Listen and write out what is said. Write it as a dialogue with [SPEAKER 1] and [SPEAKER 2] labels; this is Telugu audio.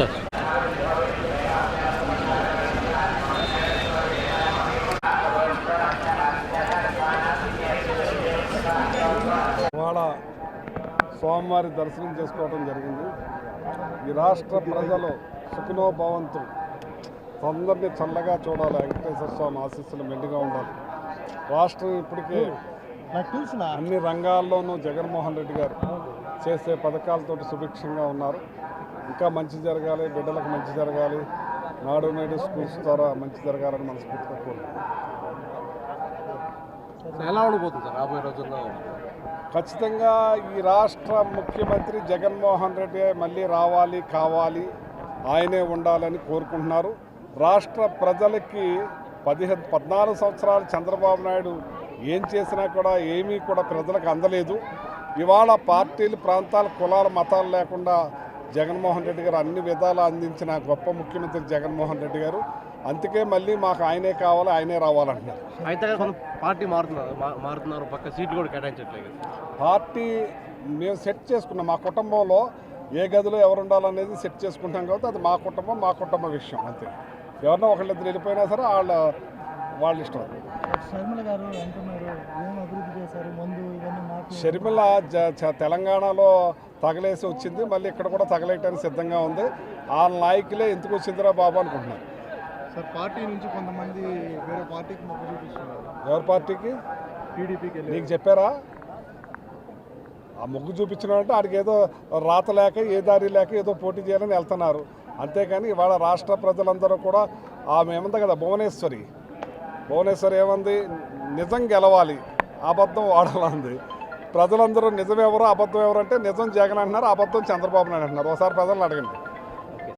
[SPEAKER 1] సార్
[SPEAKER 2] ఇవాళ స్వామివారి దర్శనం చేసుకోవడం జరిగింది. ఈ రాష్ట్ర ప్రజలు సుఖనోభవంతు అందరినీ చల్లగా చూడాలి. వెంకటేశ్వర స్వామి ఆశీస్సులు మెండుగా ఉండాలి. రాష్ట్రం ఇప్పటికే అన్ని రంగాల్లోనూ జగన్మోహన్ రెడ్డి గారు చేసే పథకాలతోటి సుభిక్షంగా ఉన్నారు. ఇంకా మంచి జరగాలి బిడ్డలకు మంచి జరగాలి నాడు నేడు స్కూల్స్ ద్వారా మంచి జరగాలని మనస్ఫూర్తిగా కోరుకుంటున్నాను
[SPEAKER 3] ఎలా ఉండబోతుంది సార్ రాబోయే రోజుల్లో?
[SPEAKER 2] ఖచ్చితంగా ఈ రాష్ట్ర ముఖ్యమంత్రి జగన్మోహన్ రెడ్డి మళ్ళీ రావాలి కావాలి ఆయనే ఉండాలని కోరుకుంటున్నారు. రాష్ట్ర ప్రజలకి పదిహేను పద్నాలుగు సంవత్సరాలు చంద్రబాబు నాయుడు ఏం చేసినా కూడా ఏమీ కూడా ప్రజలకు అందలేదు. ఇవాళ పార్టీలు ప్రాంతాల కులాల మతాలు లేకుండా జగన్మోహన్ రెడ్డి గారు అన్ని విధాలు అందించిన గొప్ప ముఖ్యమంత్రి జగన్మోహన్ రెడ్డి గారు. అందుకే మళ్ళీ మాకు ఆయనే కావాలి ఆయనే రావాలంటున్నారు.
[SPEAKER 3] అయితే పార్టీ మారుతున్నారు మారుతున్నారు పక్క సీట్లు కూడా కేటాయించట్లేదు.
[SPEAKER 2] పార్టీ మేము సెట్ చేసుకున్నాం. మా కుటుంబంలో ఏ గదిలో ఎవరు ఉండాలనేది సెట్ చేసుకుంటాం కాబట్టి అది మా కుటుంబం మా కుటుంబ విషయం అంతే. ఎవరినో ఒకళ్ళిద్దరు వెళ్ళిపోయినా సరే వాళ్ళ వాళ్ళ ఇష్టం. అది.
[SPEAKER 4] శర్మల గారు అంటున్నారు ఏం అభివృద్ధి చేశారు? మందు ఇవన్నీ మాకు
[SPEAKER 2] షర్మిల తెలంగాణలో తగలేసి వచ్చింది మళ్ళీ ఇక్కడ కూడా తగలేయటానికి సిద్ధంగా ఉంది. ఆ నాయకులే ఎందుకు వచ్చిందిరా బాబు అనుకుంటున్నారు.
[SPEAKER 4] సార్ పార్టీ నుంచి కొంతమంది వేరే పార్టీకి మొగ్గు చూపిస్తున్నారు.
[SPEAKER 2] ఎవరి పార్టీకి?
[SPEAKER 4] టీడీపీకి
[SPEAKER 2] నీకు చెప్పారా? ఆ మొగ్గు చూపించినారంటే ఆడికి ఏదో రాత లేక ఏ దారి లేక ఏదో పోటీ చేయాలని వెళ్తున్నారు. అంతేకాని ఇవాళ రాష్ట్ర ప్రజలందరూ కూడా ఆమె ఏమంది కదా భువనేశ్వరి భువనేశ్వర్ ఏమంది? నిజం గెలవాలి. అబద్ధం వాడాలంది. ప్రజలందరూ నిజం ఎవరు అబద్ధం ఎవరు అంటే నిజం జగన్ అంటున్నారు అబద్ధం చంద్రబాబు నాయుడు అంటున్నారు. ఒకసారి ప్రజలను అడగండి.